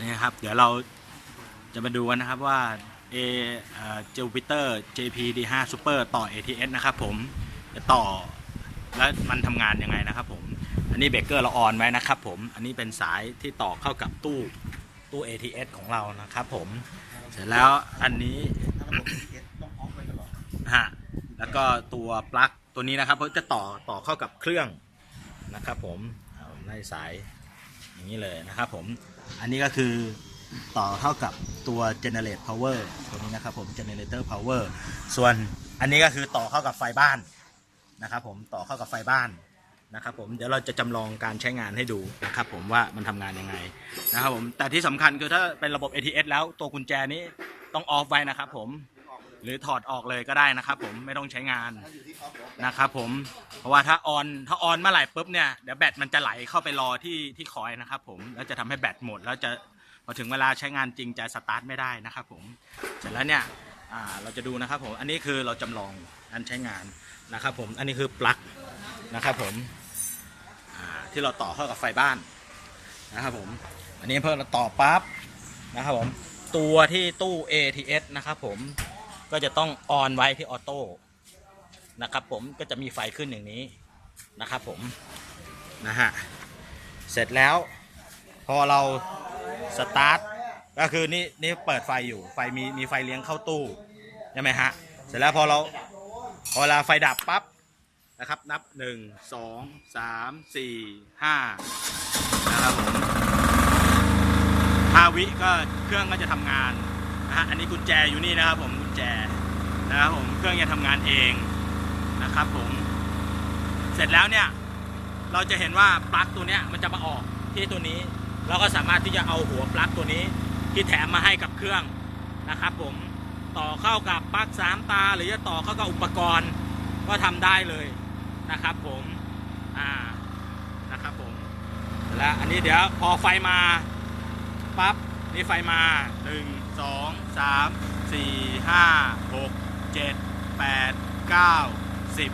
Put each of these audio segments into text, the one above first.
นี่ครับ เดี๋ยวเราจะมาดูกันนะครับว่า A เจลพิเตอร์ JP D5 Super ต่อ ATS นะครับผมจะต่อแล้วมันทำงานยังไงนะครับผม อันนี้เบรกเกอร์เราออนไว้นะครับผม อันนี้เป็นสายที่ต่อเข้ากับตู้ตู้ ATS ของเรานะครับผม เสร็จแล้วอันนี้ฮะแล้วก็ตัวปลั๊กตัวนี้นะครับเขาจะต่อต่อเข้ากับเครื่องนะครับผมเอาในสาย อย่างนี้เลยนะครับผม อันนี้ก็คือต่อเข้ากับตัว generate power ตัวนี้นะครับผม generator power ส่วนอันนี้ก็คือต่อเข้ากับไฟบ้านนะครับผมต่อเข้ากับไฟบ้านนะครับผมเดี๋ยวเราจะจำลองการใช้งานให้ดูนะครับผมว่ามันทำงานยังไงนะครับผมแต่ที่สำคัญคือถ้าเป็นระบบ ATS แล้วตัวกุญแจนี้ต้องออฟไว้นะครับผม หรือถอดออกเลยก็ได้นะครับ ผมไม่ต้องใช้งานนะครับผมเพราะว่าถ้าออนถ้าออนเมื่อไหร่ปุ๊บเนี่ยเดี๋ยวแบตมันจะไหลเข้าไปรอที่ที่คอยนะครับ ผมแล้วจะทำให้แบตหมดแล้วจะพอถึงเวลาใช้งานจริงจะสตาร์ทไม่ได้นะครับ ผมเสร็จแล้วเนี่ยเราจะดูนะครับผมอันนี้คือเราจำลองการใช้งานนะครับ ผมอันนี้คือปลั๊กนะครับ ผมที่เราต่อเข้ากับไฟบ้านนะครับผมอันนี้เพิ่มเราต่อปั๊บนะครับผมตัวที่ตู้ ATS นะครับผม ก็จะต้องออนไว้ที่ออโต้นะครับผมก็จะมีไฟขึ้นอย่างนี้นะครับผมนะฮะเสร็จแล้วพอเราสตาร์ทก็คือนี่นี่เปิดไฟอยู่ไฟมีมีไฟเลี้ยงเข้าตู้ใช่ไหมฮะเสร็จแล้วพอเราพอเวลาไฟดับปั๊บนะครับนับ1 2 3 4 5นะครับผม5วิก็เครื่องก็จะทำงาน นะฮะอันนี้กุญแจอยู่นี่นะครับผมกุญแจนะครับผมเครื่องจะทำงานเองนะครับผมเสร็จแล้วเนี่ยเราจะเห็นว่าปลั๊กตัวเนี้ยมันจะมาออกที่ตัวนี้ เราก็สามารถที่จะเอาหัวปลั๊กตัวนี้ที่แถมมาให้กับเครื่องนะครับผมต่อเข้ากับปลั๊กสามตา หรือจะต่อเข้ากับอุปกรณ์ก็ทำได้เลยนะครับผมอ่านะครับผมและอันนี้เดี๋ยวพอไฟมาปั๊บนี่ไฟมาหนึ่ง 1 2 3 4 5 6 7 8 9 10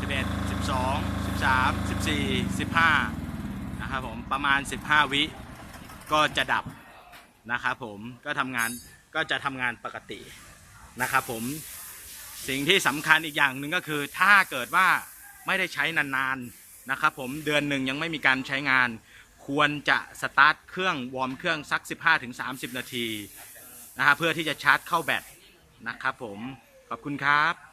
11 12 13 14 15นะครับผมประมาณ15วิก็จะดับนะครับผมก็ทำงานก็จะทำงานปกตินะครับผมสิ่งที่สำคัญอีกอย่างหนึ่งก็คือถ้าเกิดว่าไม่ได้ใช้นานๆนะครับผมเดือนหนึ่งยังไม่มีการใช้งาน ควรจะสตาร์ทเครื่องวอร์มเครื่องสัก 15-30 นาที นะฮะเพื่อที่จะชาร์จเข้าแบตนะครับผมขอบคุณครับ